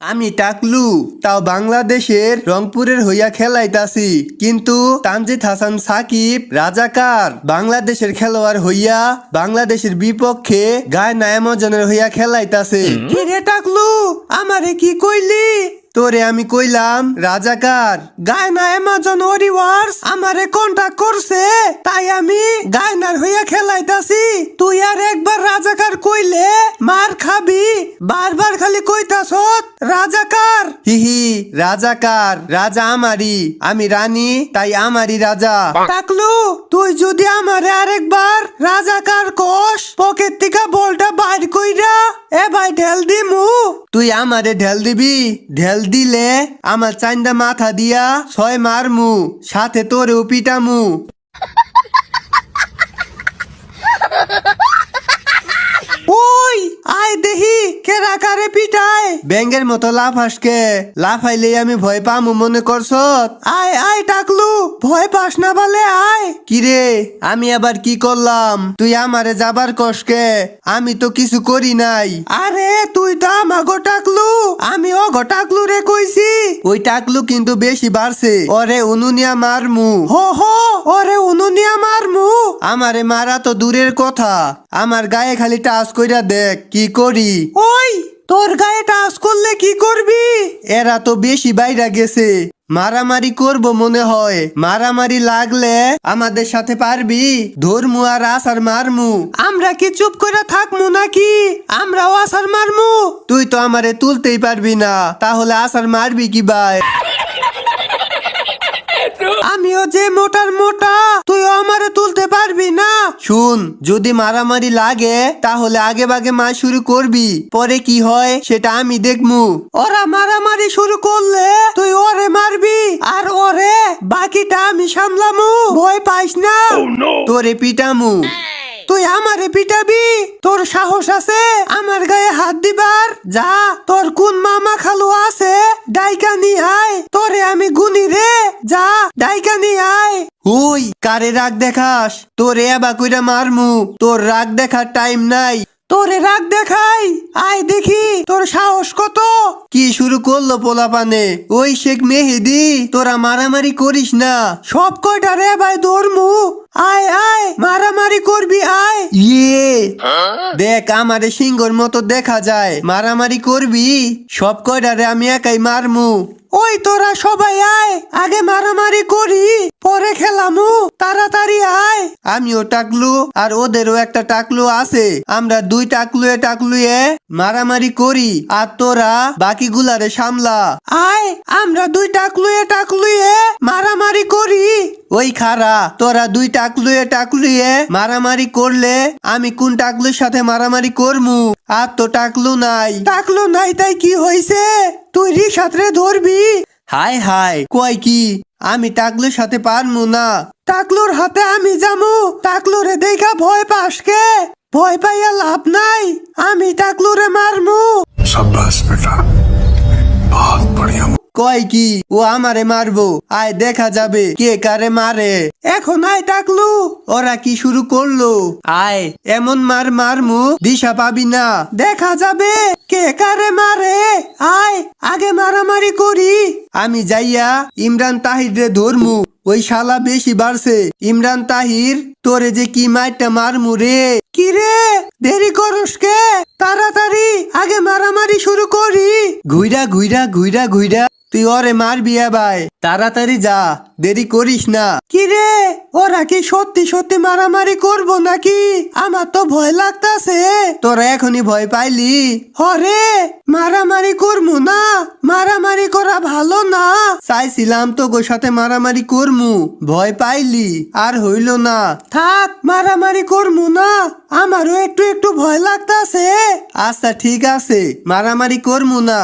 আমি টাকলু তাও বাংলাদেশের রংপুরের হইয়া খেলাইতাছি। কিন্তু তানজিদ হাসান সাকিব রাজাকার বাংলাদেশের খেলোয়াড় হইয়া বাংলাদেশের বিপক্ষে গায় নায়ামজনের হইয়া খেলাইতাছে। কিরে টাকলু আমারে কি কইলি? তোরে আমি কইলাম রাজাকার গায়না অ্যামাজন ওয়ার্স আমারে কন্টাক্ট করছে তাই আমি গায়নার হইয়া খেলাইতাছি। তুই আর একবার রাজাকার কইলে মার খাবি বারবার খালি কইতাছ রাজাকার হিহি রাজাকার রাজা আমারি আমি রানী তাই আমারি রাজা। টাকলু তুই যদি আমারে আরেকবার রাজাকার কোষ পকেট থেকে বলটা বাইর কইরা এ ভাই ঢেল দিমু। তুই আমারে ঢেল দিবি। ঢেল দিলে আমার চাইন্দা মাথা দিয়া ছয় মারমু সাথে তোরেও পিটামু ওই আয় দেহি কারে পিটায়? ব্যাঙ্গের মতো লাফাসকে লাফাইলে আমি ভয় পাম মনে করছ? আয় আয় টাকলু ভয় পাস না বলে আয়। কিরে আমি আবার কি করলাম? তুই আমারে যাবার কষকে আমি তো কিছু করি নাই। আরে তুই তো আমাগো টাকলু আমি ও টাকলু রে কইছি। ওই টাকলু কিন্তু বেশি বাড়ছে। ওরে উনুনিয়া মারমু। হো হো ওরে উনুনিয়া মারমু। আমারে মারা তো দূরের কথা। আমার গায়ে খালি টাচ কইরা দেখ কি করি? ওই তোর গায়ে টাচ করলে কি করবি? এরা তো বেশি বাইরা গেছে। মারামারি করব মনে হয়। মারামারি লাগলে আমাদের সাথে পারবি? ধরমু আর আসার মারমু। আমরা কি চুপ করে থাকমু নাকি? আমরাও আসার মারমু। তুই তো আমারে তুলতেই পারবি না তাহলে আসার মারবি কি ভাই? আমিও যে মোটার মোটা তুই আমারে তুলতে পারবি না। শুন যদি মারামারি লাগে তাহলে আগে বাগে মা শুরু করবি পরে কি হয় সেটা আমি দেখমু। ওরা মারামারি শুরু করলে তুই ওরে মারবি আর ওরে বাকিটা আমি সামলামু। ভয় পাইস না। তোরে পিটামু। তুই আমারে পিটাবি? তোর সাহস আছে? আমার গায়ে হাত দিবার? যা তোর কোন মামা খালু আছে? ডাইকা নি আয়। তোরে আমি গুনি রে। যা ডাইকা নি আয়। হুই কারে রাগ দেখাস? তোরে এবা কইরা মারমু। তোর রাগ দেখার টাইম নাই। তোরে রাগ দেখাই? আয় দেখি তোর সাহস কত? কি শুরু করল পোলাপানে? ওই শেখ মেহেদি তোরা মারামারি করিস না। সব কয়টা রে ভাই ধরমু? আয় আয়, মারামারি করবি, আয়। ইয়ে। দেখ, আমারে সিংহর মতো দেখা যায়। মারামারি করবি? সব কয়টারে আমি একাই মারমু। ওই তোরা সবাই আয়, আগে মারামারি করি। পরে খেলামু? তাড়াতাড়ি আয়। আমিও টাকলু আর ওদেরও একটা টাকলু আছে। আমরা দুই টাকলুয়ে টাকলুয়ে মারামারি করি আর তোরা বাকিগুলারে সামলা। আয় আমরা দুই টাকলুয়ে টাকলুয়ে মারামারি করি। ওই খারা তোরা দুই টাকলুয়ে টাকলুয়ে মারামারি করলে আমি কোন টাকলুর সাথে মারামারি করমু? আর তো টাকলু নাই। টাকলু নাই তাই কি হইছে? তুই রিসাতরে ধরবি। হাই হাই কয় কি? আমি টাকলুর সাথে পারমু না। টাকলুর হাতে আমি যাব টাকলুরে দেখা ভয় পাসকে ভয় পাইয়া লাভ নাই। আমি টাকলুরে মারমু। সাব্বাস বেটা। বহুত বড়িয়া কয় কি? ও আমারে মারবো। আয়, দেখা যাবে কে কারে মারে। এখন আয় টাকলু ওরা কি শুরু করল? আয়, এমন মার মারমু, দিশা পাবি না। দেখা যাবে কে কারে মারে। আয়, আগে মারামারি করি। আমি যাইয়া ইমরান তাহির রে ধরমু। ওই শালা বেশি বাড়ছে। ইমরান তাহির, তোরে যে কি মাইরটা মারমু রে? কি রে? দেরি করস কে? তাড়াতাড়ি, আগে মারামারি শুরু করি। ঘুইরা ঘুইরা ঘুইরা ঘুইরা। তুই ওরে মারবি ভাই তাড়াতাড়ি যা, দেরি করিস না। কি রে ওরা কি সত্যি সত্যি মারামারি করব নাকি? আমার তো ভয় লাগতাছে। তোরা এখনই ভয় পাইলি? হরে, মারামারি করমু না? মারামারি করা ভালো না? চাইছিলাম তো গো সাথে মারামারি করমু ভয় পাইলি, আর হইল না। থাক, মারামারি করমু না। আমারও একটু একটু ভয় লাগতাছে। আচ্ছা ঠিক আছে, মারামারি করমু না।